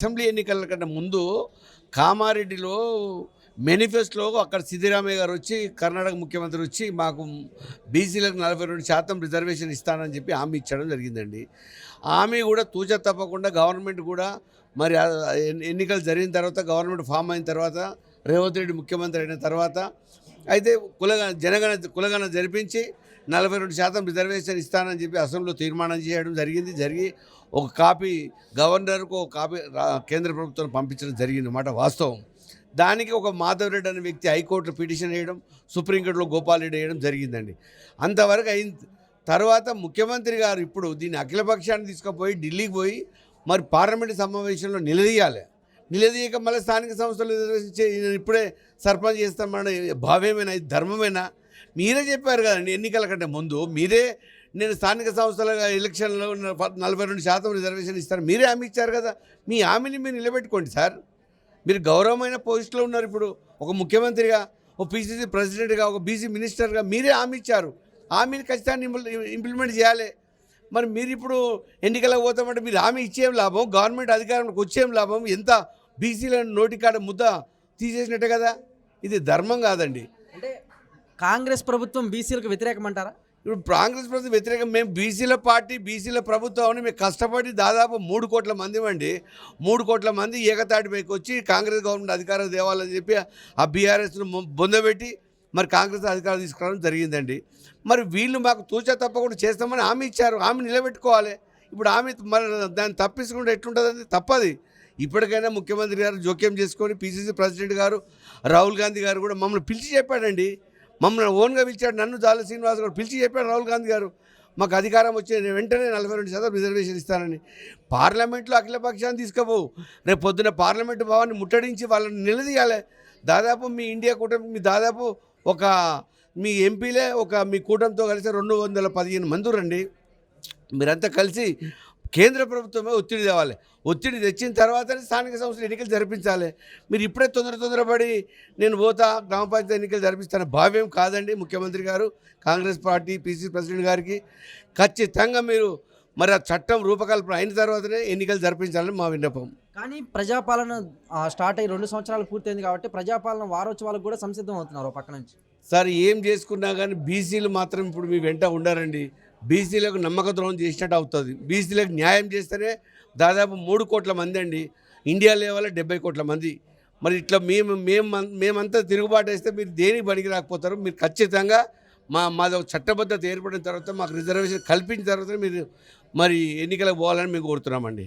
Assembly ఎన్నికల కంటే ముందు కామారెడ్డిలో మేనిఫెస్టోలో అక్కడ సిద్ధిరామయ్య గారు వచ్చి కర్ణాటక ముఖ్యమంత్రి వచ్చి మాకు బీసీలకు నలభై రెండు శాతం రిజర్వేషన్ ఇస్తానని చెప్పి హామీ ఇచ్చడం జరిగిందండి. హామీ కూడా తూచ తప్పకుండా గవర్నమెంట్ కూడా మరి ఎన్ని- ఎన్నికలు జరిగిన తర్వాత గవర్నమెంట్ ఫామ్ అయిన తర్వాత రేవంత్ రెడ్డి ముఖ్యమంత్రి అయిన తర్వాత అయితే కులగణ జనగణ కులగణ జరిపించి నలభై రెండు శాతం రిజర్వేషన్ ఇస్తానని చెప్పి అసెంబ్లీలో తీర్మానం చేయడం జరిగింది. జరిగి ఒక కాపీ గవర్నర్కు ఒక కాపీ రా- కేంద్ర ప్రభుత్వం పంపించడం జరిగింది అన్నమాట వాస్తవం. దానికి ఒక మాధవ్ రెడ్డి అనే వ్యక్తి హైకోర్టులో పిటిషన్ వేయడం సుప్రీంకోర్టులో గోపాల్ రెడ్డి వేయడం జరిగిందండి. అంతవరకు అయిన తర్వాత ముఖ్యమంత్రి గారు ఇప్పుడు దీన్ని అఖిలపక్షాన్ని తీసుకుపోయి ఢిల్లీకి పోయి మరి పార్లమెంటు సమావేశంలో నిలదీయాలి. నిలదీయక మళ్ళీ స్థానిక సంస్థలు రిజర్వేషన్ ఇప్పుడే సర్పంచ్ చేస్తామన్న భావ్యమేనా? ఇది ధర్మమేనా? మీరే చెప్పారు కదండి ఎన్నికల కంటే ముందు. మీరే నేను స్థానిక సంస్థల ఎలక్షన్లో ఉన్న నలభై రెండు శాతం రిజర్వేషన్ ఇస్తాను. మీరే హామీ ఇచ్చారు కదా. మీ హామీని మీరు నిలబెట్టుకోండి సార్. మీరు గౌరవమైన పోస్టులో ఉన్నారు ఇప్పుడు. ఒక ముఖ్యమంత్రిగా ఒక పీసీసీ ప్రెసిడెంట్గా ఒక బీసీ మినిస్టర్గా మీరే హామీ ఇచ్చారు. హామీని ఖచ్చితంగా ఇంప్లిమెంట్ చేయాలి. మరి మీరు ఇప్పుడు ఎన్నికలకు పోతామంటే మీరు హామీ ఇచ్చేం లాభం? గవర్నమెంట్ అధికారంలోకి వచ్చేం లాభం? ఎంత బీసీల నోటికాడ ముద్ద తీసేసినట్టే కదా? ఇది ధర్మం కాదండి. అంటే కాంగ్రెస్ ప్రభుత్వం బీసీలకు వ్యతిరేకమంటారా? ఇప్పుడు కాంగ్రెస్ ప్రభుత్వం వ్యతిరేకం మేము బీసీల పార్టీ బీసీల ప్రభుత్వం అని మేము కష్టపడి దాదాపు మూడు కోట్ల మంది అండి మూడు కోట్ల మంది ఏకతాటిపైకి వచ్చి కాంగ్రెస్ గవర్నమెంట్ అధికారం తేవాలని చెప్పి ఆ బీఆర్ఎస్ను బొందబెట్టి మరి కాంగ్రెస్ అధికారం తీసుకురావడం జరిగిందండి. మరి వీళ్ళు మాకు తూచా తప్పకుండా చేస్తామని హామీ ఇచ్చారు. హామీ నిలబెట్టుకోవాలి. ఇప్పుడు హామీ మరి దాన్ని తప్పించుకుంటే ఎట్లుంటుందండి? తప్పది. ఇప్పటికైనా ముఖ్యమంత్రి గారు జోక్యం చేసుకొని పీసీసీ ప్రెసిడెంట్ గారు రాహుల్ గాంధీ గారు కూడా మమ్మల్ని పిలిచి చెప్పాడండి. మమ్మల్ని ఓన్గా పిలిచాడు నన్ను జాల శ్రీనివాస్ గారు. పిలిచి చెప్పాడు రాహుల్ గాంధీ గారు. మాకు అధికారం వచ్చే వెంటనే నలభై రెండు శాతం రిజర్వేషన్ ఇస్తానని. పార్లమెంట్లో అఖిలపక్షాన్ని తీసుకుపోవు రేపు పొద్దున పార్లమెంటు భవన్ని ముట్టడించి వాళ్ళని నిలదీయాలి. దాదాపు మీ ఇండియా కూటమి మీ దాదాపు ఒక మీ ఎంపీలే ఒక మీ కూటమితో కలిసి రెండు వందల పదిహేను మంది రండి మీరంతా కలిసి కేంద్ర ప్రభుత్వమే ఒత్తిడి తేవాలి. ఒత్తిడి తెచ్చిన తర్వాతనే స్థానిక సంస్థలు ఎన్నికలు జరిపించాలి. మీరు ఇప్పుడే తొందర తొందరపడి నేను పోతా గ్రామ పంచాయతీ ఎన్నికలు జరిపిస్తాను భావ్యం కాదండి ముఖ్యమంత్రి గారు కాంగ్రెస్ పార్టీ పీసీ ప్రెసిడెంట్ గారికి. ఖచ్చితంగా మీరు మరి ఆ చట్టం రూపకల్పన అయిన తర్వాతనే ఎన్నికలు జరిపించాలని మా విన్నపం. కానీ ప్రజాపాలన స్టార్ట్ అయ్యి రెండు సంవత్సరాలు పూర్తయింది కాబట్టి ప్రజాపాలన వారోత్సవాలకు కూడా సంసిద్ధం అవుతున్నారు పక్క నుంచి. సార్ ఏం చేసుకున్నా కానీ బీసీలు మాత్రం ఇప్పుడు మీ వెంట ఉండారండి. బీసీలకు నమ్మక ద్రోహం చేసినట్టు అవుతుంది. బీసీలకు న్యాయం చేస్తేనే దాదాపు మూడు కోట్ల మంది అండి. ఇండియా లెవెల్లో డెబ్బై కోట్ల మంది. మరి ఇట్లా మేము మేము మేమంతా తిరుగుబాటు వేస్తే మీరు దేనికి పనికి రాకపోతారు? మీరు ఖచ్చితంగా మా మాది ఒక చట్టబద్ధత ఏర్పడిన తర్వాత మాకు రిజర్వేషన్ కల్పించిన తర్వాత మీరు మరి ఎన్నికలకు పోవాలని మేము కోరుతున్నామండి.